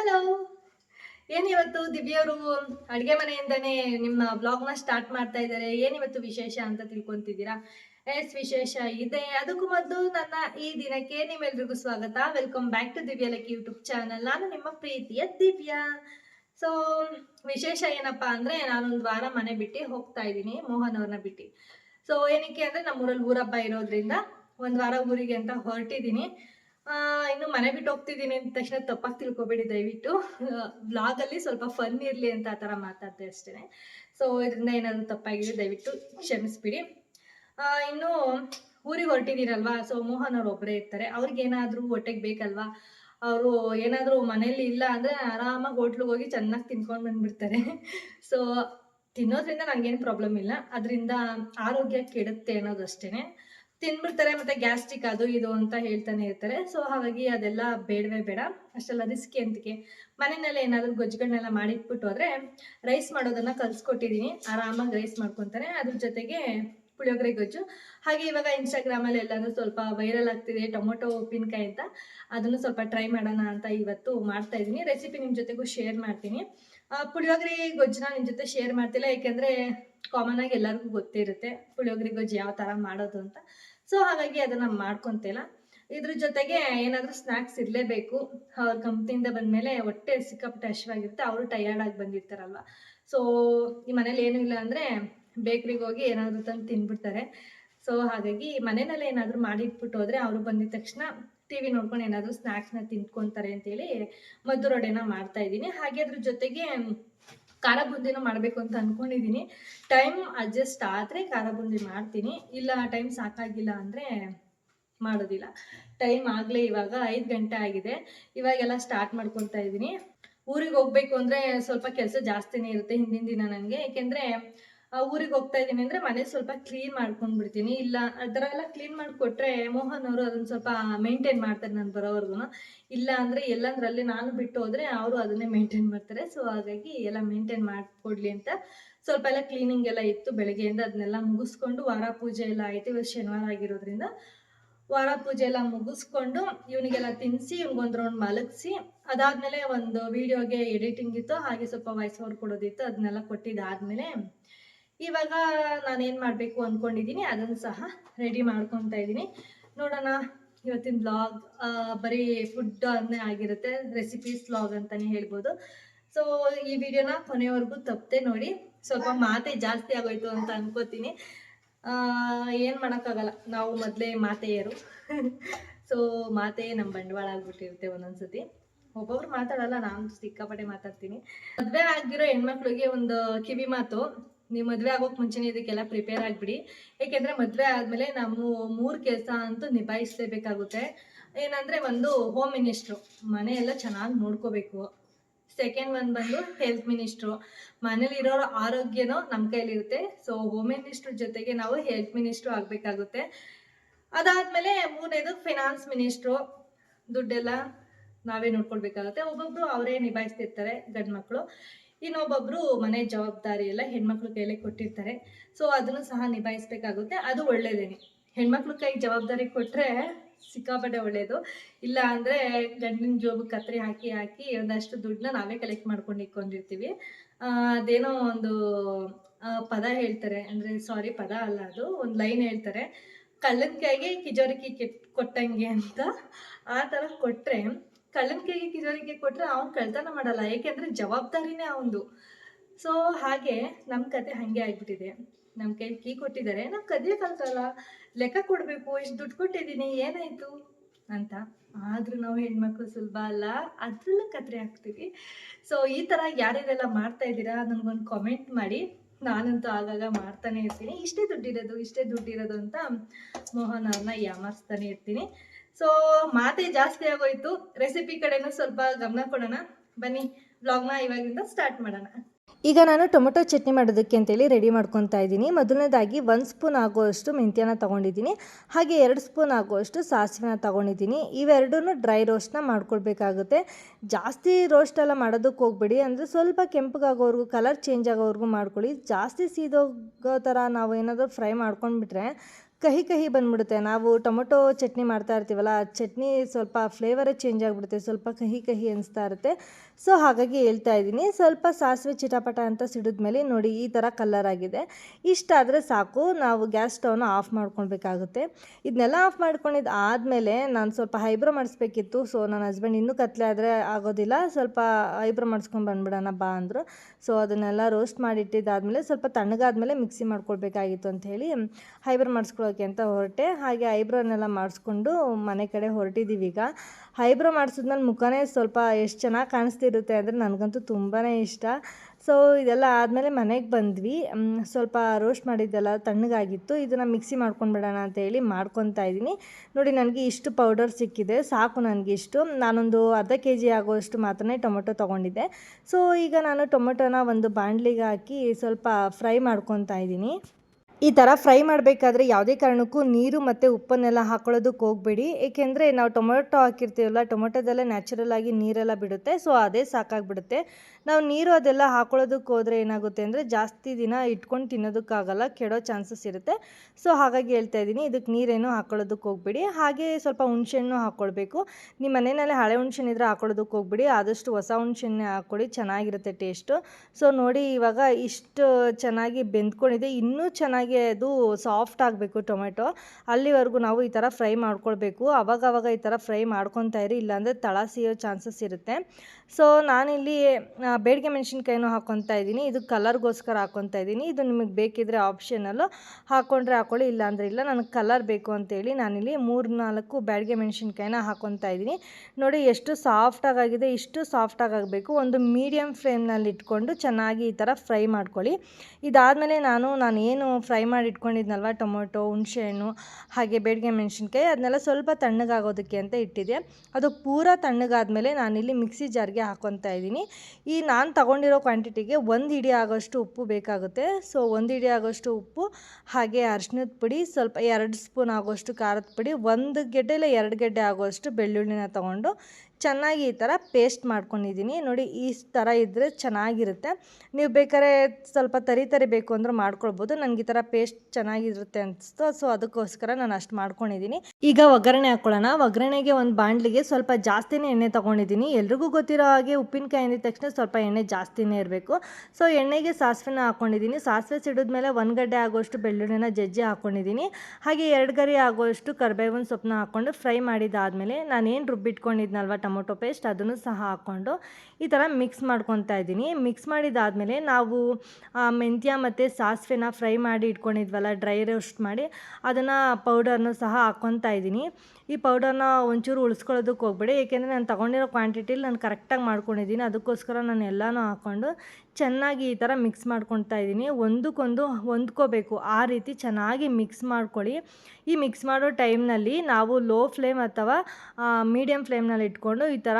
Hello ಏನಿವತ್ತು ದಿವ್ಯವರು ಅಡುಗೆ ಮನೆಯಿಂದನೇ ನಿಮ್ಮ ಬ್ಲಾಗ್ನ ಸ್ಟಾರ್ಟ್ ಮಾಡ್ತಾ ಇದ್ದಾರೆ. ಏನಿವತ್ತು ವಿಶೇಷ ಅಂತ ತಿಳ್ಕೊಂತಿದ್ದೀರಾ? ಎಸ್ ವಿಶೇಷ ಇದೆ. ಅದಕ್ಕೂ ಮೊದಲು ನನ್ನ ಈ ದಿನಕ್ಕೆ ನಿಮ್ಮೆಲ್ರಿಗೂ ಸ್ವಾಗತ. Welcome back to Divya Lucky YouTube channel ನಾನು ನಿಮ್ಮ ಪ್ರೀತಿಯ ದಿವ್ಯಾ. ಸೊ ವಿಶೇಷ ಏನಪ್ಪಾ ಅಂದ್ರೆ ನಾನೊಂದು ವಾರ ಮನೆ ಬಿಟ್ಟು ಹೋಗ್ತಾ ಇದ್ದೀನಿ, ಮೋಹನ್ ಅವ್ರನ್ನ ಬಿಟ್ಟು. ಸೊ ಏನಕ್ಕೆ ಅಂದ್ರೆ ನಮ್ಮೂರಲ್ಲಿ ಊರಬ್ಬ ಇರೋದ್ರಿಂದ ಒಂದು ವಾರ ಊರಿಗೆ ಅಂತ ಹೊರಟಿದ್ದೀನಿ. ಇನ್ನು ಮನೆ ಬಿಟ್ಟು ಹೋಗ್ತಿದ್ದೀನಿ ಅಂದ ತಕ್ಷಣ ತಪ್ಪಾಗಿ ತಿಳ್ಕೊಬೇಡಿ ದಯವಿಟ್ಟು. ವ್ಲಾಗಲ್ಲಿ ಸ್ವಲ್ಪ ಫನ್ ಇರಲಿ ಅಂತ ಆ ಥರ ಮಾತಾಡ್ದೆ ಅಷ್ಟೇ ಸೊ ಇದರಿಂದ ಏನಾದರೂ ತಪ್ಪಾಗಿದೆ ದಯವಿಟ್ಟು ಕ್ಷಮಿಸ್ಬಿಡಿ. ಇನ್ನು ಊರಿಗೆ ಹೊರಟಿದ್ದೀರಲ್ವಾ? ಸೊ ಮೋಹನ್ ಅವ್ರು ಒಬ್ಬರೇ ಇರ್ತಾರೆ. ಅವ್ರಿಗೆ ಏನಾದರೂ ಹೊಟ್ಟೆಗೆ ಬೇಕಲ್ವಾ? ಅವರು ಏನಾದರೂ ಮನೇಲಿ ಇಲ್ಲ ಅಂದರೆ ಆರಾಮಾಗಿ ಹೋಟ್ಲಿಗೆ ಹೋಗಿ ಚೆನ್ನಾಗಿ ತಿನ್ಕೊಂಡು ಬಂದ್ಬಿಡ್ತಾರೆ. ಸೊ ತಿನ್ನೋದ್ರಿಂದ ನನಗೇನು ಪ್ರಾಬ್ಲಮ್ ಇಲ್ಲ. ಅದರಿಂದ ಆರೋಗ್ಯ ಕೆಡುತ್ತೆ ಅನ್ನೋದು ಅಷ್ಟೇ ತಿನ್ಬಿಡ್ತಾರೆ ಮತ್ತೆ ಗ್ಯಾಸ್ಟ್ರಿಕ್ ಅದು ಇದು ಅಂತ ಹೇಳ್ತಾನೆ ಇರ್ತಾರೆ. ಸೊ ಹಾಗಾಗಿ ಅದೆಲ್ಲ ಬೇಡವೇ ಬೇಡ. ಅಷ್ಟೆಲ್ಲ ರಿಸ್ಕಿ ಅಂತಿಕೆ. ಮನೆಯಲ್ಲೇ ಏನಾದರೂ ಗೊಜ್ಜುಗಳನ್ನೆಲ್ಲ ಮಾಡಿಟ್ಬಿಟ್ಟು ಹೋದ್ರೆ ರೈಸ್ ಮಾಡೋದನ್ನ ಕಲ್ಸ್ಕೊಟ್ಟಿದ್ದೀನಿ ಆರಾಮಾಗಿ ರೈಸ್ ಮಾಡ್ಕೊತಾರೆ ಅದ್ರ ಜೊತೆಗೆ ಪುಳಿಯೋಗರೆ ಗೊಜ್ಜು. ಹಾಗೆ ಇವಾಗ ಇನ್ಸ್ಟಾಗ್ರಾಮಲ್ಲಿ ಎಲ್ಲಾನು ಸ್ವಲ್ಪ ವೈರಲ್ ಆಗ್ತಿದೆ ಟೊಮೊಟೊ ಉಪ್ಪಿನಕಾಯಿ ಅಂತ. ಅದನ್ನು ಸ್ವಲ್ಪ ಟ್ರೈ ಮಾಡೋಣ ಅಂತ ಇವತ್ತು ಮಾಡ್ತಾ ಇದ್ದೀನಿ. ರೆಸಿಪಿ ನಿಮ್ಮ ಜೊತೆಗೂ ಶೇರ್ ಮಾಡ್ತೀನಿ. ಪುಳಿಯೋಗರೆ ಗೊಜ್ಜನ್ನ ನಿಮ್ಮ ಜೊತೆ ಶೇರ್ ಮಾಡ್ತಿಲ್ಲ. ಯಾಕೆಂದರೆ ಕಾಮನ್ ಆಗಿ ಎಲ್ಲರಿಗೂ ಗೊತ್ತಿರುತ್ತೆ ಪುಳಿಯೋಗರೆ ಗೊಜ್ಜು ಯಾವ ಥರ ಮಾಡೋದು ಅಂತ. ಸೊ ಹಾಗಾಗಿ ಅದನ್ನು ಮಾಡ್ಕೊತಿಲ್ಲ ಇದ್ರ ಜೊತೆಗೆ ಏನಾದರೂ ಸ್ನ್ಯಾಕ್ಸ್ ಇರಲೇಬೇಕು. ಅವ್ರ ಕಂಪ್ನಿಯಿಂದ ಬಂದಮೇಲೆ ಹೊಟ್ಟೆ ಸಿಕ್ಕಾಪಟ್ಟೆ ಹಸಿವಾಗಿರುತ್ತೆ. ಅವರು ಟಯರ್ಡ್ ಆಗಿ ಬಂದಿರ್ತಾರಲ್ವ. ಸೊ ಈ ಮನೇಲಿ ಏನೂ ಇಲ್ಲ ಅಂದರೆ ಬೇಕ್ರಿಗೆ ಹೋಗಿ ಏನಾದರೂ ತಂದು ತಿನ್ಬಿಡ್ತಾರೆ. ಸೊ ಹಾಗಾಗಿ ಮನೆಯಲ್ಲೇ ಏನಾದರೂ ಮಾಡಿಟ್ಬಿಟ್ಟು ಹೋದರೆ ಅವರು ಬಂದಿದ ತಕ್ಷಣ ಟಿ ವಿ ನೋಡ್ಕೊಂಡು ಏನಾದರೂ ಸ್ನ್ಯಾಕ್ಸ್ನ ತಿನ್ಕೊತಾರೆ ಅಂತೇಳಿ ಮದ್ದು ರೊಡೆನ ಮಾಡ್ತಾ ಇದ್ದೀನಿ. ಹಾಗೆ ಅದ್ರ ಜೊತೆಗೆ ಖಾರ ಬುಂದಿನೂ ಮಾಡಬೇಕು ಅಂತ ಅಂದ್ಕೊಂಡಿದ್ದೀನಿ ಟೈಮ್ ಅಡ್ಜಸ್ಟ್ ಆದರೆ ಖಾರ ಬುಂದಿ ಮಾಡ್ತೀನಿ. ಇಲ್ಲ ಟೈಮ್ ಸಾಕಾಗಿಲ್ಲ ಅಂದರೆ ಮಾಡೋದಿಲ್ಲ. ಟೈಮ್ ಆಗಲೇ ಇವಾಗ ಐದು ಗಂಟೆ ಆಗಿದೆ. ಇವಾಗೆಲ್ಲ ಸ್ಟಾರ್ಟ್ ಮಾಡ್ಕೊತಾ ಇದ್ದೀನಿ ಊರಿಗೆ ಹೋಗ್ಬೇಕು ಅಂದರೆ ಸ್ವಲ್ಪ ಕೆಲಸ ಜಾಸ್ತಿನೇ ಇರುತ್ತೆ ಹಿಂದಿನ ದಿನ ನನಗೆ ಏಕೆಂದರೆ ಊರಿಗೆ ಹೋಗ್ತಾ ಇದ್ದೀನಿ ಅಂದ್ರೆ ಮನೆ ಸ್ವಲ್ಪ ಕ್ಲೀನ್ ಮಾಡ್ಕೊಂಡು ಬಿಡ್ತೀನಿ ಇಲ್ಲ ಅದರ ಎಲ್ಲ ಕ್ಲೀನ್ ಮಾಡಿಕೊಟ್ರೆ ಮೋಹನ್ ಅವರು ಅದನ್ನ ಸ್ವಲ್ಪ ಮೇಂಟೈನ್ ಮಾಡ್ತಾರೆ ನಾನು ಬರೋವರೆಗೂ. ಇಲ್ಲ ಅಂದ್ರೆ ಎಲ್ಲಂದ್ರಲ್ಲಿ ನಾನು ಬಿಟ್ಟು ಹೋದ್ರೆ ಅವರು ಅದನ್ನೇ ಮೇಂಟೈನ್ ಮಾಡ್ತಾರೆ. ಸೊ ಹಾಗಾಗಿ ಎಲ್ಲ ಮೇಂಟೈನ್ ಮಾಡ್ಕೊಡ್ಲಿ ಅಂತ ಸ್ವಲ್ಪ ಎಲ್ಲ ಕ್ಲೀನಿಂಗ್ ಎಲ್ಲ ಇತ್ತು ಬೆಳಗ್ಗೆಯಿಂದ. ಅದನ್ನೆಲ್ಲ ಮುಗಿಸ್ಕೊಂಡು ವಾರ ಪೂಜೆ ಎಲ್ಲ ಆಯ್ತು. ಇವತ್ತು ಶನಿವಾರ ಆಗಿರೋದ್ರಿಂದ ವಾರ ಪೂಜೆ ಎಲ್ಲ ಮುಗಿಸ್ಕೊಂಡು ಇವನಿಗೆಲ್ಲ ತಿನ್ನಿಸಿ ಇವ್ನಿಗೊಂದು ರೌಂಡ್ ಮಲಗಿಸಿ, ಅದಾದ್ಮೇಲೆ ಒಂದು ವಿಡಿಯೋಗೆ ಎಡಿಟಿಂಗ್ ಇತ್ತು. ಹಾಗೆ ಸ್ವಲ್ಪ ವಾಯ್ಸ್ ಓವರ್ ಕೊಡೋದಿತ್ತು. ಅದನ್ನೆಲ್ಲ ಕೊಟ್ಟಿದ್ದಾದಮೇಲೆ ಇವಾಗ ನಾನೇನು ಮಾಡಬೇಕು ಅಂದ್ಕೊಂಡಿದ್ದೀನಿ ಅದನ್ನು ಸಹ ರೆಡಿ ಮಾಡ್ಕೊತಾ ಇದ್ದೀನಿ ನೋಡೋಣ, ಇವತ್ತಿನ ಬ್ಲಾಗ್ ಬರೀ ಫುಡ್ ಅನ್ನೇ ಆಗಿರುತ್ತೆ ರೆಸಿಪೀಸ್ ಬ್ಲಾಗ್ ಅಂತಲೇ ಹೇಳ್ಬೋದು. ಸೊ ಈ ವಿಡಿಯೋನ ಕೊನೆವರೆಗೂ ತಪ್ಪದೆ ನೋಡಿ. ಸ್ವಲ್ಪ ಮಾತೇ ಜಾಸ್ತಿ ಆಗೋಯ್ತು ಅಂತ ಅನ್ಕೋತೀನಿ. ಏನು ಮಾಡೋಕ್ಕಾಗಲ್ಲ. ನಾವು ಮೊದಲೇ ಮಾತೆಯರು. ಸೊ ಮಾತೆ ನಮ್ಮ ಬಂಡವಾಳ ಆಗ್ಬಿಟ್ಟಿರುತ್ತೆ ಒಂದೊಂದ್ಸತಿ. ಒಬ್ಬೊಬ್ರು ಮಾತಾಡಲ್ಲ, ನಾನು ಸಿಕ್ಕಾಪಟ್ಟೆ ಮಾತಾಡ್ತೀನಿ. ಮದುವೆ ಆಗಿರೋ ಹೆಣ್ಮಕ್ಳಿಗೆ ಒಂದು ಕಿವಿ ಮಾತು. ನೀವು ಮದುವೆ ಆಗೋಕೆ ಮುಂಚೆನೇ ಇದಕ್ಕೆಲ್ಲ ಪ್ರಿಪೇರ್ ಆಗಿಬಿಡಿ. ಏಕೆಂದರೆ ಮದುವೆ ಆದಮೇಲೆ ನಾವು ಮೂರು ಕೆಲಸ ಅಂತೂ ನಿಭಾಯಿಸಲೇಬೇಕಾಗುತ್ತೆ. ಏನಂದರೆ ಒಂದು ಹೋಮ್ ಮಿನಿಸ್ಟ್ರು ಮನೆಯೆಲ್ಲ ಚೆನ್ನಾಗಿ ನೋಡ್ಕೋಬೇಕು. ಸೆಕೆಂಡ್ ಒನ್ ಬಂದು ಹೆಲ್ತ್ ಮಿನಿಸ್ಟ್ರು ಮನೇಲಿರೋರ ಆರೋಗ್ಯನೂ ನಮ್ಮ ಕೈಲಿರುತ್ತೆ. ಸೊ ಹೋಮ್ ಮಿನಿಸ್ಟ್ರ್ ಜೊತೆಗೆ ನಾವು ಹೆಲ್ತ್ ಮಿನಿಸ್ಟ್ರು ಆಗಬೇಕಾಗುತ್ತೆ. ಅದಾದಮೇಲೆ ಮೂರನೇದು ಫಿನಾನ್ಸ್ ಮಿನಿಸ್ಟ್ರು ದುಡ್ಡೆಲ್ಲ ನಾವೇ ನೋಡ್ಕೊಳ್ಬೇಕಾಗುತ್ತೆ. ಒಬ್ಬೊಬ್ರು ಅವರೇ ನಿಭಾಯಿಸ್ತಿರ್ತಾರೆ ಗಂಡು ಮಕ್ಕಳು ಇನ್ನೊಬ್ಬೊಬ್ರು ಮನೆ ಜವಾಬ್ದಾರಿ ಎಲ್ಲ ಹೆಣ್ಮಕ್ಳು ಕೈಲೇ ಕೊಟ್ಟಿರ್ತಾರೆ. ಸೊ ಅದನ್ನು ಸಹ ನಿಭಾಯಿಸ್ಬೇಕಾಗುತ್ತೆ. ಅದು ಒಳ್ಳೇದೇನೆ. ಹೆಣ್ಮಕ್ಳು ಕೈ ಜವಾಬ್ದಾರಿ ಕೊಟ್ಟರೆ ಸಿಕ್ಕಾಪಟ್ಟೆ ಒಳ್ಳೇದು. ಇಲ್ಲ ಅಂದರೆ ಗಂಡಿನ ಜೋಬು ಕತ್ರಿ ಹಾಕಿ ಹಾಕಿ ಒಂದಷ್ಟು ದುಡ್ಡನ್ನ ನಾವೇ ಕಲೆಕ್ಟ್ ಮಾಡ್ಕೊಂಡು ಇಟ್ಕೊಂಡಿರ್ತೀವಿ. ಅದೇನೋ ಒಂದು ಪದ ಹೇಳ್ತಾರೆ. ಅಂದರೆ ಸಾರಿ ಪದ ಅಲ್ಲ ಅದು. ಒಂದು ಲೈನ್ ಹೇಳ್ತಾರೆ. ಕಳ್ಳನ ಕೈಗೆ ಕಿಜೋರಿಕೆ ಕೆಟ್, ಕೊಟ್ಟಂಗೆ ಅಂತ ಆ ಥರ ಕೊಟ್ಟರೆ ಕಳ್ಳನ ಕೈಗೆ ಕೊಟ್ಟರೆ ಅವ್ನು ಕಳ್ತನ ಮಾಡಲ್ಲ ಯಾಕೆಂದ್ರೆ ಜವಾಬ್ದಾರಿನೇ ಅವನದು. ಸೊ ಹಾಗೆ ನಮ್ಮ ಕತೆ ಹಾಗೆ ಆಗ್ಬಿಟ್ಟಿದೆ. ನಮ್ಮ ಕೈ ಕೀ ಕೊಟ್ಟಿದ್ದಾರೆ. ನಾವು ಕಲ್ತಲ್ಲ. ಲೆಕ್ಕ ಕೊಡಬೇಕು ಎಷ್ಟು ದುಡ್ಡು ಕೊಟ್ಟಿದ್ದೀನಿ, ಏನಾಯಿತು? ಅಂತ. ಆದರೂ ನಾವು ಹೆಣ್ಮಕ್ಳು ಸುಲಭ ಅಲ್ಲ, ಅದರಲ್ಲೂ ಕತ್ರೆ ಹಾಕ್ತೀವಿ. ಸೊ ಈ ಥರ ಯಾರ್ಯಾರೆಲ್ಲ ಮಾಡ್ತಾ ಇದ್ದೀರಾ ನನಗೊಂದು ಕಾಮೆಂಟ್ ಮಾಡಿ. ನಾನಂತೂ ಆಗಾಗ ಮಾಡ್ತಾನೆ ಇರ್ತೀನಿ. ಇಷ್ಟೇ ದುಡ್ಡಿರೋದು ಇಷ್ಟೇ ದುಡ್ಡಿರೋದು ಅಂತ ಮೋಹನ್ ಅವ್ರನ್ನ ಯಾಮಾರಿಸ್ತಾನೆ ಇರ್ತೀನಿ. ಸೊ ಮಾತೇ ಜಾಸ್ತಿ ಆಗೋಯ್ತು. ರೆಸಿಪಿ ಕಡೆನೂ ಸ್ವಲ್ಪ ಗಮನ ಕೊಡೋಣ. ಬನ್ನಿ ಬ್ಲಾಗ್ನ ಇವಾಗಿಂದ ಸ್ಟಾರ್ಟ್ ಮಾಡೋಣ. ಈಗ ನಾನು ಟೊಮೊಟೊ ಚಟ್ನಿ ಮಾಡೋದಕ್ಕೆ ಅಂತೇಳಿ ರೆಡಿ ಮಾಡ್ಕೊತಾ ಇದ್ದೀನಿ. ಮೊದಲನೇದಾಗಿ ಒಂದು ಸ್ಪೂನ್ ಆಗುವಷ್ಟು ಮೆಂತ್ಯನ ತೊಗೊಂಡಿದ್ದೀನಿ. ಹಾಗೆ ಎರಡು ಸ್ಪೂನ್ ಆಗುವಷ್ಟು ಸಾಸಿವೆನ ತೊಗೊಂಡಿದ್ದೀನಿ. ಇವೆರಡೂ ಡ್ರೈ ರೋಸ್ಟ್ನ ಮಾಡ್ಕೊಳ್ಬೇಕಾಗುತ್ತೆ ಜಾಸ್ತಿ ರೋಸ್ಟ್ ಎಲ್ಲ ಮಾಡೋದಕ್ಕೆ ಹೋಗ್ಬೇಡಿ. ಅಂದರೆ ಸ್ವಲ್ಪ ಕೆಂಪಗಾಗೋವರೆಗೂ ಕಲರ್ ಚೇಂಜ್ ಆಗೋವರೆಗೂ ಮಾಡ್ಕೊಳ್ಳಿ. ಜಾಸ್ತಿ ಸೀದೋಗೋ ಥರ ನಾವು ಏನಾದರೂ ಫ್ರೈ ಮಾಡ್ಕೊಂಡ್ಬಿಟ್ರೆ ಕಹಿ ಕಹಿ ಬಂದ್ಬಿಡುತ್ತೆ. ನಾವು ಟೊಮೊಟೊ ಚಟ್ನಿ ಮಾಡ್ತಾ ಇರ್ತೀವಲ್ಲ, ಆ ಚಟ್ನಿ ಸ್ವಲ್ಪ ಫ್ಲೇವರೇ ಚೇಂಜ್ ಆಗಿಬಿಡುತ್ತೆ, ಸ್ವಲ್ಪ ಕಹಿ ಕಹಿ ಅನಿಸ್ತಾ ಇರುತ್ತೆ. ಸೊ ಹಾಗಾಗಿ ಹೇಳ್ತಾ ಇದ್ದೀನಿ, ಸ್ವಲ್ಪ ಸಾಸಿವೆ ಚಿಟಪಟ ಅಂತ ಸಿಡಿದ್ಮೇಲೆ ನೋಡಿ ಈ ಥರ ಕಲರ್ ಆಗಿದೆ. ಇಷ್ಟಾದರೆ ಸಾಕು, ನಾವು ಗ್ಯಾಸ್ ಸ್ಟವ್ನ ಆಫ್ ಮಾಡ್ಕೊಳ್ಬೇಕಾಗುತ್ತೆ. ಇದನ್ನೆಲ್ಲ ಆಫ್ ಮಾಡ್ಕೊಂಡಿದ್ದು ಆದಮೇಲೆ ನಾನು ಸ್ವಲ್ಪ ಹೈಬ್ರೋ ಮಾಡಿಸ್ಬೇಕಿತ್ತು. ಸೊ ನನ್ನ ಹಸ್ಬೆಂಡ್ ಇನ್ನೂ ಕತ್ಲೆ ಆದರೆ ಆಗೋದಿಲ್ಲ, ಸ್ವಲ್ಪ ಐಬ್ರೋ ಮಾಡಿಸ್ಕೊಂಡು ಬಂದ್ಬಿಡೋಣ ಬಾ ಅಂದರು. ಸೊ ಅದನ್ನೆಲ್ಲ ರೋಸ್ಟ್ ಮಾಡಿಟ್ಟಿದ್ದಾದಮೇಲೆ ಸ್ವಲ್ಪ ತಣ್ಣಗಾದ್ಮೇಲೆ ಮಿಕ್ಸಿ ಮಾಡ್ಕೊಳ್ಬೇಕಾಗಿತ್ತು ಅಂತ ಹೇಳಿ ಐಬ್ರೋ ಮಾಡಿಸ್ಕೊಳ್ಳೋಕೆ ಅಂತ ಹೊರಟೆ. ಹಾಗೆ ಐಬ್ರೋನೆಲ್ಲ ಮಾಡಿಸ್ಕೊಂಡು ಮನೆ ಕಡೆ ಹೊರಟಿದ್ದೀವಿ ಈಗ. ಐಬ್ರೋ ಮಾಡಿಸಿದ್ಮೇಲೆ ಮುಖನೇ ಸ್ವಲ್ಪ ಎಷ್ಟು ಚೆನ್ನಾಗಿ ಕಾಣಿಸ್ತಿರುತ್ತೆ ಅಂದರೆ ನನಗಂತೂ ತುಂಬಾ ಇಷ್ಟ. ಸೊ ಇದೆಲ್ಲ ಆದಮೇಲೆ ಮನೆಗೆ ಬಂದ್ವಿ. ಸ್ವಲ್ಪ ರೋಸ್ಟ್ ಮಾಡಿದ್ದೆಲ್ಲ ತಣ್ಣಗಾಗಿತ್ತು. ಇದನ್ನು ಮಿಕ್ಸಿ ಮಾಡ್ಕೊಂಡ್ಬಿಡೋಣ ಅಂತ ಹೇಳಿ ಮಾಡ್ಕೊತಾ ಇದ್ದೀನಿ ನೋಡಿ, ನನಗೆ ಇಷ್ಟು ಪೌಡರ್ ಸಿಕ್ಕಿದೆ. ಸಾಕು ನನಗೆ ಇಷ್ಟು. ನಾನೊಂದು ಅರ್ಧ ಕೆ ಜಿ ಆಗೋಷ್ಟು ಮಾತ್ರ ಟೊಮೊಟೊ ತೊಗೊಂಡಿದ್ದೆ. ಸೊ ಈಗ ನಾನು ಟೊಮೊಟೊನ ಒಂದು ಬಾಣಲಿಗೆ ಹಾಕಿ ಸ್ವಲ್ಪ ಫ್ರೈ ಮಾಡ್ಕೊತಾ ಇದ್ದೀನಿ ಈ ಥರ ಫ್ರೈ ಮಾಡಬೇಕಾದ್ರೆ ಯಾವುದೇ ಕಾರಣಕ್ಕೂ ನೀರು ಮತ್ತು ಉಪ್ಪನ್ನೆಲ್ಲ ಹಾಕೊಳ್ಳೋದಕ್ಕೆ ಹೋಗಬೇಡಿ. ಏಕೆಂದರೆ ನಾವು ಟೊಮೊಟೊ ಹಾಕಿರ್ತೀವಲ್ಲ, ಟೊಮೊಟೊದಲ್ಲೇ ನ್ಯಾಚುರಲ್ ಆಗಿ ನೀರೆಲ್ಲ ಬಿಡುತ್ತೆ. ಸೊ ಅದೇ ಸಾಕಾಗ್ಬಿಡುತ್ತೆ. ನಾವು ನೀರು ಅದೆಲ್ಲ ಹಾಕೊಳ್ಳೋದಕ್ಕೆ ಹೋದರೆ ಏನಾಗುತ್ತೆ ಅಂದರೆ ಜಾಸ್ತಿ ದಿನ ಇಟ್ಕೊಂಡು ತಿನ್ನೋದಕ್ಕಾಗಲ್ಲ, ಕೆಡೋ ಚಾನ್ಸಸ್ ಇರುತ್ತೆ. ಸೊ ಹಾಗಾಗಿ ಹೇಳ್ತಾ ಇದ್ದೀನಿ, ಇದಕ್ಕೆ ನೀರೇನು ಹಾಕೊಳ್ಳೋದಕ್ಕೆ ಹೋಗಬೇಡಿ. ಹಾಗೆ ಸ್ವಲ್ಪ ಹುಣಸೆಹಣ್ಣು ಹಾಕ್ಕೊಳ್ಬೇಕು ನಿಮ್ಮ ಮನೆಯಲ್ಲಿ ಹಳೆ ಹುಣ್ಸೆಹಣ್ಣು ಇದ್ದರೆ ಹಾಕೊಳ್ಳೋದಕ್ಕೆ ಹೋಗ್ಬಿಡಿ. ಆದಷ್ಟು ಹೊಸ ಹುಣ್ಸೆಹಣ್ಣೆ ಹಾಕ್ಕೊಳ್ಳಿ ಚೆನ್ನಾಗಿರುತ್ತೆ ಟೇಸ್ಟು ಸೊ ನೋಡಿ ಇವಾಗ ಇಷ್ಟು ಚೆನ್ನಾಗಿ ಬೆಂದ್ಕೊಂಡಿದೆ. ಇನ್ನೂ ಚೆನ್ನಾಗಿ ಅದು ಸಾಫ್ಟ್ ಆಗಬೇಕು ಟೊಮೆಟೊ ಅಲ್ಲಿವರೆಗೂ ನಾವು ಈ ಥರ ಫ್ರೈ ಮಾಡ್ಕೊಳ್ಬೇಕು. ಅವಾಗವಾಗ ಈ ಥರ ಫ್ರೈ ಮಾಡ್ಕೊತಾ ಇರಿ, ಇಲ್ಲಾಂದರೆ ತಳ ಸಿಯೋ ಚಾನ್ಸಸ್ ಇರುತ್ತೆ. ಸೊ ನಾನಿಲ್ಲಿ ಬೇಡಿಗೆ ಮೆಣಸಿನ್ಕಾಯಿನೂ ಹಾಕ್ಕೊತಾ ಇದ್ದೀನಿ. ಇದು ಕಲರ್ಗೋಸ್ಕರ ಹಾಕ್ಕೊತಾ ಇದ್ದೀನಿ. ಇದು ನಿಮಗೆ ಬೇಕಿದ್ರೆ ಆಪ್ಷನಲ್ಲು ಹಾಕ್ಕೊಂಡ್ರೆ ಹಾಕೊಳ್ಳಿ, ಇಲ್ಲಾಂದರೆ ಇಲ್ಲ. ನನಗೆ ಕಲರ್ ಬೇಕು ಅಂತೇಳಿ ನಾನಿಲ್ಲಿ ಮೂರು ನಾಲ್ಕು ಬ್ಯಾಡಿಗೆ ಮೆಣಸಿನ್ಕಾಯಿನ ಹಾಕ್ಕೊತಾ ಇದ್ದೀನಿ. ನೋಡಿ, ಎಷ್ಟು ಸಾಫ್ಟ್ ಆಗಾಗಿದೆ, ಇಷ್ಟು ಸಾಫ್ಟಾಗಿ ಆಗಬೇಕು. ಒಂದು ಮೀಡಿಯಮ್ ಫ್ಲೇಮ್ನಲ್ಲಿ ಇಟ್ಕೊಂಡು ಚೆನ್ನಾಗಿ ಈ ಥರ ಫ್ರೈ ಮಾಡ್ಕೊಳ್ಳಿ. ಇದಾದಮೇಲೆ ನಾನು ನಾನು ಏನು ಫ್ರೈ ಮಾಡಿ ಇಟ್ಕೊಂಡಿದ್ನಲ್ವ, ಟೊಮೊಟೊ, ಹುಣಸೆಹಣ್ಣು, ಹಾಗೆ ಬೇಡಿಗೆ ಮೆಣಸಿನ್ಕಾಯಿ, ಅದನ್ನೆಲ್ಲ ಸ್ವಲ್ಪ ತಣ್ಣಗಾಗೋದಕ್ಕೆ ಅಂತ ಇಟ್ಟಿದೆ ಅದು ಪೂರ ತಣ್ಣಗಾದ್ಮೇಲೆ ನಾನಿಲ್ಲಿ ಮಿಕ್ಸಿ ಜಾರ್ಗೆ ಹಾಕ್ಕೊತಾ ಇದ್ದೀನಿ. ಈ ನಾನು ತಗೊಂಡಿರೋ ಕ್ವಾಂಟಿಟಿಗೆ ಒಂದು ಹಿಡಿ ಆಗೋಷ್ಟು ಉಪ್ಪು ಬೇಕಾಗುತ್ತೆ. ಸೊ ಒಂದು ಹಿಡಿ ಆಗೋಷ್ಟು ಉಪ್ಪು, ಹಾಗೆ ಅರಿಶಿನದ ಪುಡಿ, ಸ್ವಲ್ಪ ಎರಡು ಸ್ಪೂನ್ ಆಗೋಷ್ಟು ಖಾರದ ಪುಡಿ, ಒಂದು ಗೆಡ್ಡೆ ಇಲ್ಲ ಎರಡು ಗೆಡ್ಡೆ ಆಗೋಷ್ಟು ಬೆಳ್ಳುಳ್ಳಿನ ತೊಗೊಂಡು ಚೆನ್ನಾಗಿ ಈ ಥರ ಪೇಸ್ಟ್ ಮಾಡ್ಕೊಂಡಿದ್ದೀನಿ. ನೋಡಿ, ಈ ಥರ ಇದ್ದರೆ ಚೆನ್ನಾಗಿರುತ್ತೆ. ನೀವು ಬೇಕಾದ್ರೆ ಸ್ವಲ್ಪ ತರಿ ತರಿ ಬೇಕು ಅಂದ್ರೆ ಮಾಡ್ಕೊಳ್ಬೋದು. ನನಗೆ ಈ ಥರ ಪೇಸ್ಟ್ ಚೆನ್ನಾಗಿರುತ್ತೆ ಅನಿಸ್ತು ಸೊ, ಅದಕ್ಕೋಸ್ಕರ ನಾನು ಅಷ್ಟು ಮಾಡ್ಕೊಂಡಿದ್ದೀನಿ. ಈಗ ಒಗ್ಗರಣೆ ಹಾಕ್ಕೊಳ್ಳೋಣ ಒಗ್ಗರಣೆಗೆ ಒಂದು ಬಾಣಲಿಗೆ ಸ್ವಲ್ಪ ಜಾಸ್ತಿನೇ ಎಣ್ಣೆ ತೊಗೊಂಡಿದ್ದೀನಿ. ಎಲ್ರಿಗೂ ಗೊತ್ತಿರೋ ಹಾಗೆ ಉಪ್ಪಿನಕಾಯಿ ಅಂದಿದ ತಕ್ಷಣ ಸ್ವಲ್ಪ ಎಣ್ಣೆ ಜಾಸ್ತಿನೇ ಇರಬೇಕು. ಸೊ, ಎಣ್ಣೆಗೆ ಸಾಸಿವೆನ ಹಾಕ್ಕೊಂಡಿದ್ದೀನಿ ಸಾಸಿವೆ ಸಿಡಿದ್ಮೇಲೆ ಒಂದು ಗಡ್ಡೆ ಆಗೋಷ್ಟು ಬೆಳ್ಳುಳ್ಳಿನ ಜಜ್ಜಿ ಹಾಕ್ಕೊಂಡಿದ್ದೀನಿ ಹಾಗೆ ಎರಡು ಗರಿ ಆಗೋಷ್ಟು ಕರ್ಬೇವಿನ ಸೊಪ್ಪನ್ನ ಹಾಕ್ಕೊಂಡು ಫ್ರೈ ಮಾಡಿದ್ದಾದಮೇಲೆ ನಾನೇನು ರುಬ್ಬಿಟ್ಕೊಂಡಿದ್ನಲ್ವ ಟೊಮೊಟೊ ಪೇಸ್ಟ್ ಅದನ್ನು ಸಹ ಹಾಕ್ಕೊಂಡು ಈ ಥರ ಮಿಕ್ಸ್ ಮಾಡ್ಕೊತಾ ಇದ್ದೀನಿ. ಮಿಕ್ಸ್ ಮಾಡಿದಾದಮೇಲೆ ನಾವು ಮೆಂತ್ಯ ಮತ್ತು ಸಾಸಿವೆನ ಫ್ರೈ ಮಾಡಿ ಇಟ್ಕೊಂಡಿದ್ವಲ್ಲ ಡ್ರೈ ರೋಸ್ಟ್ ಮಾಡಿ, ಅದನ್ನು ಪೌಡರ್ನು ಸಹ ಹಾಕ್ಕೊತಾ ಇದ್ದೀನಿ. ಈ ಪೌಡರ್ನ ಒಂಚೂರು ಉಳಿಸ್ಕೊಳ್ಳೋದಕ್ಕೆ ಹೋಗ್ಬೇಡಿ, ಏಕೆಂದರೆ ನಾನು ತೊಗೊಂಡಿರೋ ಕ್ವಾಂಟಿಟಿಲಿ ನಾನು ಕರೆಕ್ಟಾಗಿ ಮಾಡ್ಕೊಂಡಿದ್ದೀನಿ. ಅದಕ್ಕೋಸ್ಕರ ನಾನು ಎಲ್ಲನೂ ಹಾಕ್ಕೊಂಡು ಚೆನ್ನಾಗಿ ಈ ಥರ ಮಿಕ್ಸ್ ಮಾಡ್ಕೊತಾ ಇದ್ದೀನಿ. ಒಂದಕ್ಕೊಂದು ಹೊಂದ್ಕೋಬೇಕು, ಆ ರೀತಿ ಚೆನ್ನಾಗಿ ಮಿಕ್ಸ್ ಮಾಡ್ಕೊಳ್ಳಿ. ಈ ಮಿಕ್ಸ್ ಮಾಡೋ ಟೈಮ್ನಲ್ಲಿ ನಾವು ಲೋ ಫ್ಲೇಮ್ ಅಥವಾ ಮೀಡಿಯಮ್ ಫ್ಲೇಮ್ನಲ್ಲಿ ಇಟ್ಕೊಂಡು ಈ ಥರ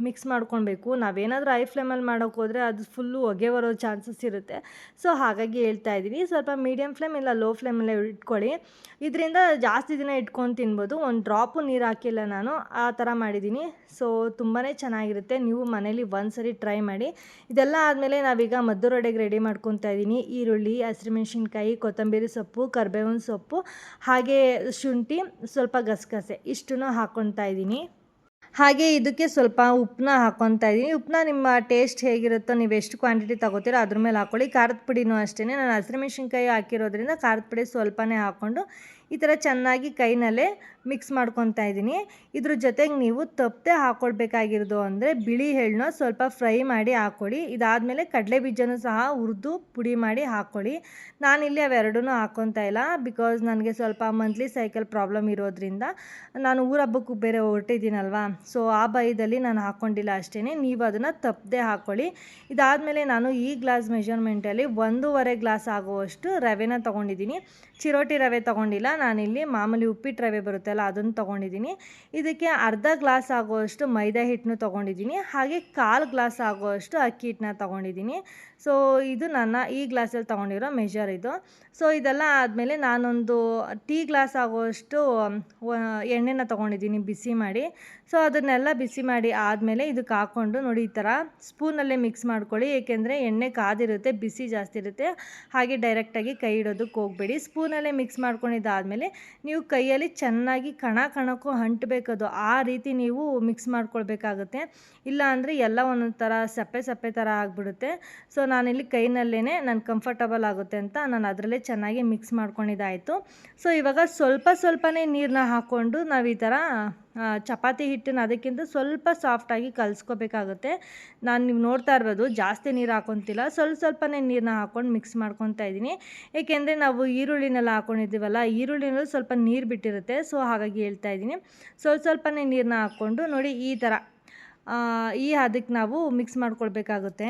ಮಿಕ್ಸ್ ಮಾಡ್ಕೊಳ್ಬೇಕು. ನಾವೇನಾದರೂ ಐ ಫ್ಲೇಮಲ್ಲಿ ಮಾಡೋಕೆ ಹೋದರೆ ಅದು ಫುಲ್ಲು ಹೊಗೆ ಬರೋ ಚಾನ್ಸಸ್ ಇರುತ್ತೆ. ಸೊ ಹಾಗಾಗಿ ಹೇಳ್ತಾ ಇದ್ದೀನಿ. ಸ್ವಲ್ಪ ಮೀಡಿಯಮ್ ಫ್ಲೇಮ್ ಇಲ್ಲ ಲೋ ಫ್ಲೇಮಲ್ಲೇ ಇಟ್ಕೊಳ್ಳಿ. ಇದರಿಂದ ಜಾಸ್ತಿ ದಿನ ಇಟ್ಕೊಂಡು ತಿನ್ಬೋದು. ಒಂದು ಡ್ರಾಪು ನೀರು ಹಾಕಿಲ್ಲ ನಾನು. ಆ ಥರ ಮಾಡಿದ್ದೀನಿ. ಸೊ ತುಂಬಾ ಚೆನ್ನಾಗಿರುತ್ತೆ. ನೀವು ಮನೇಲಿ ಒಂದ್ಸರಿ ಟ್ರೈ ಮಾಡಿ. ಇದೆಲ್ಲ ಆದಮೇಲೆ ನಾವೀಗ ಮದ್ದೂರೊಡೆಗೆ ರೆಡಿ ಮಾಡ್ಕೊತಾ ಇದ್ದೀನಿ. ಈರುಳ್ಳಿ ಹಸಿರುಮೆಣ್ಸಿನ್ಕಾಯಿ ಕೊತ್ತಂಬರಿ ಸೊಪ್ಪು, ಕರ್ಬೇವಿನ ಸೊಪ್ಪು, ಹಾಗೆ ಶುಂಠಿ, ಸ್ವಲ್ಪ ಗಸಗಸೆ. ಇಷ್ಟನ್ನು ಹಾಕ್ಕೊತಾ ಇದ್ದೀನಿ. ಹಾಗೆ ಇದಕ್ಕೆ ಸ್ವಲ್ಪ ಉಪ್ಪನ್ನ ಹಾಕ್ಕೊತಾ ಇದ್ದೀನಿ. ಉಪ್ಪನ್ನ ನಿಮ್ಮ ಟೇಸ್ಟ್ ಹೇಗಿರುತ್ತೋ ನೀವು ಎಷ್ಟು ಕ್ವಾಂಟಿಟಿ ತಗೋತೀರೋ ಅದ್ರ ಮೇಲೆ ಹಾಕ್ಕೊಳ್ಳಿ ಖಾರದ ಪುಡಿನೂ ಅಷ್ಟೇ ನಾನು ಹಸಿರುಮೆಣ್ಸಿನ್ಕಾಯಿ ಹಾಕಿರೋದ್ರಿಂದ ಖಾರದ ಪುಡಿ ಸ್ವಲ್ಪನೇ ಹಾಕ್ಕೊಂಡು ಈ ಥರ ಚೆನ್ನಾಗಿ ಕೈನಲ್ಲೇ ಮಿಕ್ಸ್ ಮಾಡ್ಕೊತಾ ಇದ್ದೀನಿ. ಇದ್ರ ಜೊತೆಗೆ ನೀವು ತಪ್ಪದೆ ಹಾಕ್ಕೊಳ್ಬೇಕಾಗಿರೋದು ಅಂದರೆ ಬಿಳಿ ಎಳ್ಳನ್ನ ಸ್ವಲ್ಪ ಫ್ರೈ ಮಾಡಿ ಹಾಕ್ಕೊಳ್ಳಿ ಇದಾದಮೇಲೆ ಕಡಲೆ ಬೀಜನೂ ಸಹ ಹುರಿದು ಪುಡಿ ಮಾಡಿ ಹಾಕ್ಕೊಳ್ಳಿ ನಾನಿಲ್ಲಿ ಅವೆರಡೂ ಹಾಕ್ಕೊತಾ ಇಲ್ಲ. ಬಿಕಾಸ್ ನನಗೆ ಸ್ವಲ್ಪ ಮಂತ್ಲಿ ಸೈಕಲ್ ಪ್ರಾಬ್ಲಮ್ ಇರೋದ್ರಿಂದ ನಾನು ಊರ ಹಬ್ಬಕ್ಕೂ ಬೇರೆ ಹೊರಟಿದ್ದೀನಲ್ವಾ. ಸೊ ಆ ಭಯದಲ್ಲಿ ನಾನು ಹಾಕ್ಕೊಂಡಿಲ್ಲ ಅಷ್ಟೇ ನೀವು ಅದನ್ನು ತಪ್ಪದೆ ಹಾಕ್ಕೊಳ್ಳಿ ಇದಾದಮೇಲೆ ನಾನು ಈ ಗ್ಲಾಸ್ ಮೆಷರ್ಮೆಂಟಲ್ಲಿ ಒಂದೂವರೆ ಗ್ಲಾಸ್ ಆಗುವಷ್ಟು ರವೆನ ತೊಗೊಂಡಿದ್ದೀನಿ. ಚಿರೋಟಿ ರವೆ ತೊಗೊಂಡಿಲ್ಲ. ನಾನಿಲ್ಲಿ ಮಾಮೂಲಿ ಉಪ್ಪಿಟ್ಟು ರವೆ ಬರುತ್ತಲ್ಲ, ಅದನ್ನು ತೊಗೊಂಡಿದ್ದೀನಿ. ಇದಕ್ಕೆ ಅರ್ಧ ಗ್ಲಾಸ್ ಆಗುವಷ್ಟು ಮೈದಾ ಹಿಟ್ಟನ್ನು ತೊಗೊಂಡಿದ್ದೀನಿ. ಹಾಗೆ ಕಾಲು ಗ್ಲಾಸ್ ಆಗುವಷ್ಟು ಅಕ್ಕಿ ಹಿಟ್ಟನ್ನ ತೊಗೊಂಡಿದ್ದೀನಿ. ಸೊ ಇದು ನನ್ನ ಈ ಗ್ಲಾಸಲ್ಲಿ ತೊಗೊಂಡಿರೋ ಮೆಷರ್ ಇದು. ಸೊ ಇದೆಲ್ಲ ಆದಮೇಲೆ ನಾನೊಂದು ಟೀ ಗ್ಲಾಸ್ ಆಗುವಷ್ಟು ಎಣ್ಣೆನ ತೊಗೊಂಡಿದ್ದೀನಿ ಬಿಸಿ ಮಾಡಿ. ಸೊ ಅದನ್ನೆಲ್ಲ ಬಿಸಿ ಮಾಡಿ ಆದಮೇಲೆ ಇದಕ್ಕೆ ಹಾಕ್ಕೊಂಡು ನೋಡಿ ಈ ಥರ ಸ್ಪೂನಲ್ಲೇ ಮಿಕ್ಸ್ ಮಾಡ್ಕೊಳ್ಳಿ. ಏಕೆಂದರೆ ಎಣ್ಣೆ ಕಾದಿರುತ್ತೆ, ಬಿಸಿ ಜಾಸ್ತಿ ಇರುತ್ತೆ. ಹಾಗೆ ಡೈರೆಕ್ಟಾಗಿ ಕೈ ಇಡೋದಕ್ಕೆ ಹೋಗಬೇಡಿ. ಸ್ಪೂನಲ್ಲೇ ಮಿಕ್ಸ್ ಮಾಡ್ಕೊಂಡಿದ್ದಾದಮೇಲೆ ನೀವು ಕೈಯಲ್ಲಿ ಚೆನ್ನಾಗಿ ಕಣ ಕಣಕ್ಕೂ ಅಂಟಬೇಕದು. ಆ ರೀತಿ ನೀವು ಮಿಕ್ಸ್ ಮಾಡ್ಕೊಳ್ಬೇಕಾಗುತ್ತೆ. ಇಲ್ಲ ಅಂದರೆ ಎಲ್ಲ ಒಂದೊಂದು ಥರ ಸಪ್ಪೆ ಸಪ್ಪೆ ಥರ ಆಗಿಬಿಡುತ್ತೆ. ಸೊ ನಾನಿಲ್ಲಿ ಕೈನಲ್ಲೇ ನಾನು ಕಂಫರ್ಟಬಲ್ ಆಗುತ್ತೆ ಅಂತ ನಾನು ಅದರಲ್ಲೇ ಚೆನ್ನಾಗಿ ಮಿಕ್ಸ್ ಮಾಡ್ಕೊಂಡಿದ್ದಾಯಿತು. ಸೊ ಇವಾಗ ಸ್ವಲ್ಪ ಸ್ವಲ್ಪನೇ ನೀರನ್ನ ಹಾಕ್ಕೊಂಡು ನಾವು ಈ ಥರ ಚಪಾತಿ ಹಿಟ್ಟನ್ನ ಅದಕ್ಕಿಂತ ಸ್ವಲ್ಪ ಸಾಫ್ಟಾಗಿ ಕಲಿಸ್ಕೋಬೇಕಾಗುತ್ತೆ. ನಾನು ನೀವು ನೋಡ್ತಾ ಇರ್ಬೋದು ಜಾಸ್ತಿ ನೀರು ಹಾಕೊತಿಲ್ಲ. ಸ್ವಲ್ಪ ಸ್ವಲ್ಪನೇ ನೀರನ್ನ ಹಾಕ್ಕೊಂಡು ಮಿಕ್ಸ್ ಮಾಡ್ಕೊತಾ ಇದ್ದೀನಿ. ಏಕೆಂದರೆ ನಾವು ಈರುಳ್ಳಿನೆಲ್ಲ ಹಾಕ್ಕೊಂಡಿದ್ದೀವಲ್ಲ ಈರುಳ್ಳಿನಲ್ಲೂ ಸ್ವಲ್ಪ ನೀರು ಬಿಟ್ಟಿರುತ್ತೆ. ಸೊ ಹಾಗಾಗಿ ಹೇಳ್ತಾ ಇದ್ದೀನಿ. ಸ್ವಲ್ಪ ಸ್ವಲ್ಪನೇ ನೀರನ್ನ ಹಾಕ್ಕೊಂಡು ನೋಡಿ ಈ ಥರ ಈ ಹದಕ್ಕೆ ನಾವು ಮಿಕ್ಸ್ ಮಾಡ್ಕೊಳ್ಬೇಕಾಗುತ್ತೆ.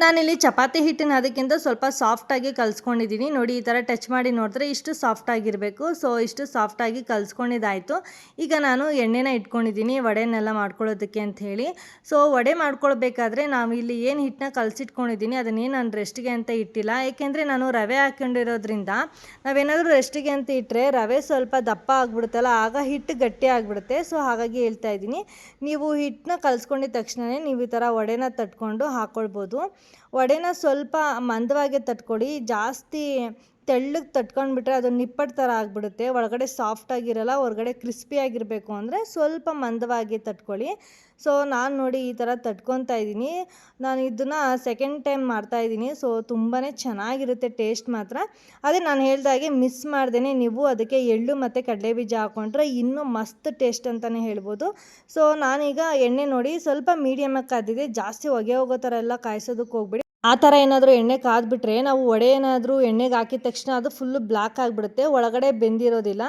ನಾನಿಲ್ಲಿ ಚಪಾತಿ ಹಿಟ್ಟಿನ ಅದಕ್ಕಿಂತ ಸ್ವಲ್ಪ ಸಾಫ್ಟಾಗಿ ಕಲಿಸ್ಕೊಂಡಿದ್ದೀನಿ. ನೋಡಿ, ಈ ಥರ ಟಚ್ ಮಾಡಿ ನೋಡಿದ್ರೆ ಇಷ್ಟು ಸಾಫ್ಟಾಗಿರಬೇಕು ಸೊ ಇಷ್ಟು ಸಾಫ್ಟಾಗಿ ಕಲಿಸ್ಕೊಂಡಿದ್ದಾಯಿತು. ಈಗ ನಾನು ಎಣ್ಣೆನ ಇಟ್ಕೊಂಡಿದ್ದೀನಿ, ವಡೆನೆಲ್ಲ ಮಾಡ್ಕೊಳ್ಳೋದಕ್ಕೆ ಅಂತ ಹೇಳಿ. ಸೊ ವಡೆ ಮಾಡ್ಕೊಳ್ಬೇಕಾದ್ರೆ ನಾವು ಇಲ್ಲಿ ಏನು ಹಿಟ್ಟನ್ನ ಕಲಸಿಟ್ಕೊಂಡಿದ್ದೀನಿ ಅದನ್ನೇನು ನಾನು ರೆಸ್ಟಿಗೆ ಅಂತ ಇಟ್ಟಿಲ್ಲ. ಏಕೆಂದರೆ ನಾನು ರವೆ ಹಾಕೊಂಡಿರೋದ್ರಿಂದ ನಾವೇನಾದರೂ ರೆಸ್ಟಿಗೆ ಅಂತ ಇಟ್ಟರೆ ರವೆ ಸ್ವಲ್ಪ ದಪ್ಪ ಆಗಿಬಿಡುತ್ತಲ್ಲ, ಆಗ ಹಿಟ್ಟು ಗಟ್ಟಿ ಆಗಿಬಿಡುತ್ತೆ. ಸೊ ಹಾಗಾಗಿ ಹೇಳ್ತಾ ಇದ್ದೀನಿ, ನೀವು ಹಿಟ್ಟನ್ನ ಕಲಿಸ್ಕೊಂಡಿದ ತಕ್ಷಣವೇ ನೀವು ಈ ಥರ ವಡೆನ ತಟ್ಕೊಂಡು ಹಾಕ್ಕೊಳ್ಬೋದು ವಡೆನ ಸ್ವಲ್ಪ ಮಂದವಾಗಿ ತಟ್ಕೊಡಿ, ಜಾಸ್ತಿ ತೆಳ್ಳಗೆ ತಟ್ಕೊಂಡ್ಬಿಟ್ರೆ ಅದು ನಿಪ್ಪಟ್ಟು ಥರ ಆಗಿಬಿಡುತ್ತೆ. ಒಳಗಡೆ ಸಾಫ್ಟಾಗಿರಲ್ಲ ಹೊರಗಡೆ ಕ್ರಿಸ್ಪಿಯಾಗಿರಬೇಕು ಅಂದರೆ ಸ್ವಲ್ಪ ಮಂದವಾಗಿ ತಟ್ಕೊಳ್ಳಿ. ಸೊ ನಾನು ನೋಡಿ ಈ ಥರ ತಟ್ಕೊತಾ ಇದ್ದೀನಿ. ನಾನು ಇದನ್ನು ಸೆಕೆಂಡ್ ಟೈಮ್ ಮಾಡ್ತಾ ಇದ್ದೀನಿ. ಸೊ ತುಂಬಾ ಚೆನ್ನಾಗಿರುತ್ತೆ ಟೇಸ್ಟ್ ಮಾತ್ರ. ಅದೇ ನಾನು ಹೇಳ್ದಾಗೆ ಮಿಸ್ ಮಾಡ್ದೇ ನೀವು. ಅದಕ್ಕೆ ಎಳ್ಳು ಮತ್ತು ಕಡಲೆ ಬೀಜ ಹಾಕ್ಕೊಂಡ್ರೆ ಇನ್ನೂ ಮಸ್ತ್ ಟೇಸ್ಟ್ ಅಂತಲೇ ಹೇಳ್ಬೋದು. ಸೊ ನಾನೀಗ ಎಣ್ಣೆ ನೋಡಿ ಸ್ವಲ್ಪ ಮೀಡಿಯಮಾಗಿ ಕಾದಿದೆ ಜಾಸ್ತಿ ಹೊಗೆ ಹೋಗೋ ಥರ ಎಲ್ಲ ಕಾಯಿಸೋದಕ್ಕೆ ಹೋಗ್ಬಿಡಿ. ಆ ಥರ ಏನಾದರೂ ಎಣ್ಣೆ ಕಾದ್ಬಿಟ್ರೆ ನಾವು ವಡೆ ಏನಾದರೂ ಎಣ್ಣೆಗೆ ಹಾಕಿದ ತಕ್ಷಣ ಅದು ಫುಲ್ಲು ಬ್ಲ್ಯಾಕ್ ಆಗಿಬಿಡುತ್ತೆ. ಒಳಗಡೆ ಬೆಂದಿರೋದಿಲ್ಲ.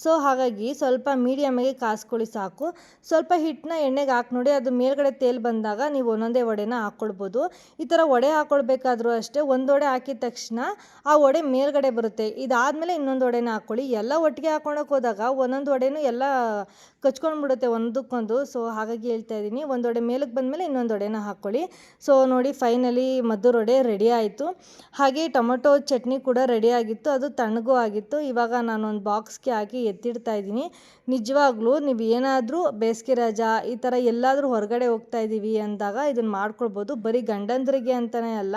ಸೊ ಹಾಗಾಗಿ ಸ್ವಲ್ಪ ಮೀಡಿಯಮಾಗಿ ಕಾಸ್ಕೊಳ್ಳಿ ಸಾಕು. ಸ್ವಲ್ಪ ಹಿಟ್ಟನ್ನ ಎಣ್ಣೆಗೆ ಹಾಕಿ ನೋಡಿ ಅದು ಮೇಲ್ಗಡೆ ತೇಲ್ ಬಂದಾಗ ನೀವು ಒಂದೊಂದೇ ವಡೆನ ಹಾಕ್ಕೊಳ್ಬೋದು ಈ ಥರ ವಡೆ ಹಾಕ್ಕೊಳ್ಬೇಕಾದ್ರೂ ಅಷ್ಟೇ ಒಂದು ವಡೆ ಹಾಕಿದ ತಕ್ಷಣ ಆ ವಡೆ ಮೇಲ್ಗಡೆ ಬರುತ್ತೆ. ಇದಾದಮೇಲೆ ಇನ್ನೊಂದು ವಡೆನ ಹಾಕ್ಕೊಳ್ಳಿ ಎಲ್ಲ ಒಟ್ಟಿಗೆ ಹಾಕ್ಕೊಳಕ್ಕೆ ಹೋದಾಗ ಒಂದೊಂದು ವಡೆನೂ ಎಲ್ಲ ಕಚ್ಕೊಂಡ್ಬಿಡುತ್ತೆ ಒಂದಕ್ಕೊಂದು. ಸೊ ಹಾಗಾಗಿ ಹೇಳ್ತಾ ಇದ್ದೀನಿ, ಒಂದು ವಡೆ ಮೇಲಕ್ಕೆ ಬಂದಮೇಲೆ ಇನ್ನೊಂದು ವಡೆನ ಹಾಕ್ಕೊಳ್ಳಿ ಸೊ ನೋಡಿ ಫೈನಲಿ ಮದ್ದೂರು ವಡೆ ರೆಡಿ ಆಯಿತು. ಹಾಗೆ ಟೊಮೊಟೊ ಚಟ್ನಿ ಕೂಡ ರೆಡಿ ಆಗಿತ್ತು. ಅದು ತಣ್ಣಗೂ ಆಗಿತ್ತು. ಇವಾಗ ನಾನೊಂದು ಬಾಕ್ಸ್ಗೆ ಹಾಕಿ ಎತ್ತಿಡ್ತಾ ಇದ್ದೀನಿ. ನಿಜವಾಗ್ಲೂ ನೀವು ಏನಾದರೂ ಬೇಸಿಗೆ ರಜಾ ಈ ಥರ ಎಲ್ಲಾದರೂ ಹೊರಗಡೆ ಹೋಗ್ತಾ ಇದ್ದೀವಿ ಅಂದಾಗ ಇದನ್ನು ಮಾಡ್ಕೊಳ್ಬೋದು. ಬರೀ ಗಂಡಂದ್ರಿಗೆ ಅಂತಲೇ ಅಲ್ಲ.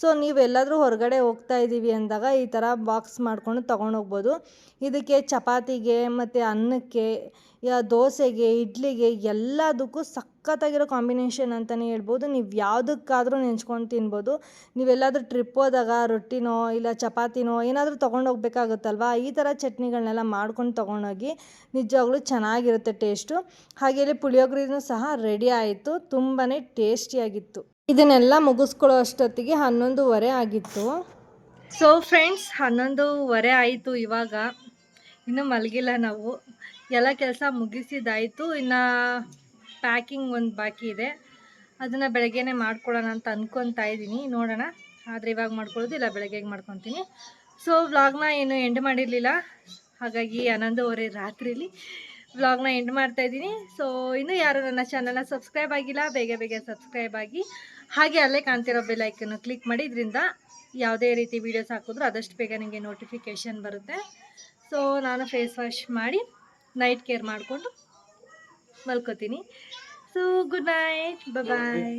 ಸೊ ನೀವು ಎಲ್ಲಾದರೂ ಹೊರಗಡೆ ಹೋಗ್ತಾ ಇದ್ದೀವಿ ಅಂದಾಗ ಈ ಥರ ಬಾಕ್ಸ್ ಮಾಡ್ಕೊಂಡು ತೊಗೊಂಡೋಗ್ಬೋದು ಇದಕ್ಕೆ ಚಪಾತಿಗೆ ಮತ್ತು ಅನ್ನಕ್ಕೆ ದೋಸೆಗೆ, ಇಡ್ಲಿಗೆ ಎಲ್ಲದಕ್ಕೂ ಸಖತ್ತಾಗಿರೋ ಕಾಂಬಿನೇಷನ್ ಅಂತಲೇ ಹೇಳ್ಬೋದು. ನೀವು ಯಾವುದಕ್ಕಾದರೂ ನೆಂಚ್ಕೊಂಡು ತಿನ್ಬೋದು. ನೀವೆಲ್ಲಾದರೂ ಟ್ರಿಪ್ ಹೋದಾಗ ರೊಟ್ಟಿನೋ ಇಲ್ಲ ಚಪಾತಿನೋ ಏನಾದರೂ ತೊಗೊಂಡೋಗ್ಬೇಕಾಗುತ್ತಲ್ವಾ? ಈ ಥರ ಚಟ್ನಿಗಳನ್ನೆಲ್ಲ ಮಾಡ್ಕೊಂಡು ತೊಗೊಂಡೋಗಿ ನಿಜವಾಗ್ಲೂ ಚೆನ್ನಾಗಿರುತ್ತೆ ಟೇಸ್ಟು. ಹಾಗೆ ಇಲ್ಲಿ ಪುಳಿಯೋಗರೆನೂ ಸಹ ರೆಡಿ ಆಯಿತು. ತುಂಬಾ ಟೇಸ್ಟಿಯಾಗಿತ್ತು. ಇದನ್ನೆಲ್ಲ ಮುಗಿಸ್ಕೊಳ್ಳೋ ಅಷ್ಟೊತ್ತಿಗೆ ಹನ್ನೊಂದುವರೆ ಆಗಿತ್ತು. ಸೊ ಫ್ರೆಂಡ್ಸ್ ಹನ್ನೊಂದುವರೆ ಆಯಿತು ಇವಾಗ. ಇನ್ನೂ ಮಲಗಿಲ್ಲ ನಾವು. ಎಲ್ಲ ಕೆಲಸ ಮುಗಿಸಿದಾಯಿತು ಇನ್ನು ಪ್ಯಾಕಿಂಗ್ ಒಂದು ಬಾಕಿ ಇದೆ. ಅದನ್ನು ಬೆಳಗ್ಗೆನೇ ಮಾಡ್ಕೊಳ್ಳೋಣ ಅಂತ ಅಂದ್ಕೊತಾ ಇದ್ದೀನಿ. ನೋಡೋಣ. ಆದರೆ ಇವಾಗ ಮಾಡ್ಕೊಳ್ಳೋದು ಇಲ್ಲ, ಬೆಳಗ್ಗೆಗೆ ಮಾಡ್ಕೊತೀನಿ. ಸೊ ವ್ಲಾಗ್ನ ಏನು ಎಂಡ್ ಮಾಡಿರಲಿಲ್ಲ. ಹಾಗಾಗಿ ಹನ್ನೊಂದುವರೆ ರಾತ್ರಿಲಿ ವ್ಲಾಗ್ನ ಎಂಡ್ ಮಾಡ್ತಾ ಇದ್ದೀನಿ. ಸೊ ಇನ್ನೂ ಯಾರು ನನ್ನ ಚಾನಲ್ನ ಸಬ್ಸ್ಕ್ರೈಬ್ ಆಗಿಲ್ಲ, ಬೇಗ ಬೇಗ ಸಬ್ಸ್ಕ್ರೈಬ್ ಆಗಿ. ಹಾಗೆ ಅಲ್ಲೇ ಕಾಣ್ತಿರೋ ಬೆಲ್ಲೈಕನ್ನು ಕ್ಲಿಕ್ ಮಾಡಿ. ಇದರಿಂದ ಯಾವುದೇ ರೀತಿ ವೀಡಿಯೋಸ್ ಹಾಕಿದ್ರು ಅದಷ್ಟು ಬೇಗ ನಿಮಗೆ ನೋಟಿಫಿಕೇಷನ್ ಬರುತ್ತೆ. ಸೊ ನಾನು ಫೇಸ್ ವಾಶ್ ಮಾಡಿ ನೈಟ್ ಕೇರ್ ಮಾಡಿಕೊಂಡು ಮಲ್ಕೋತೀನಿ. So good night bye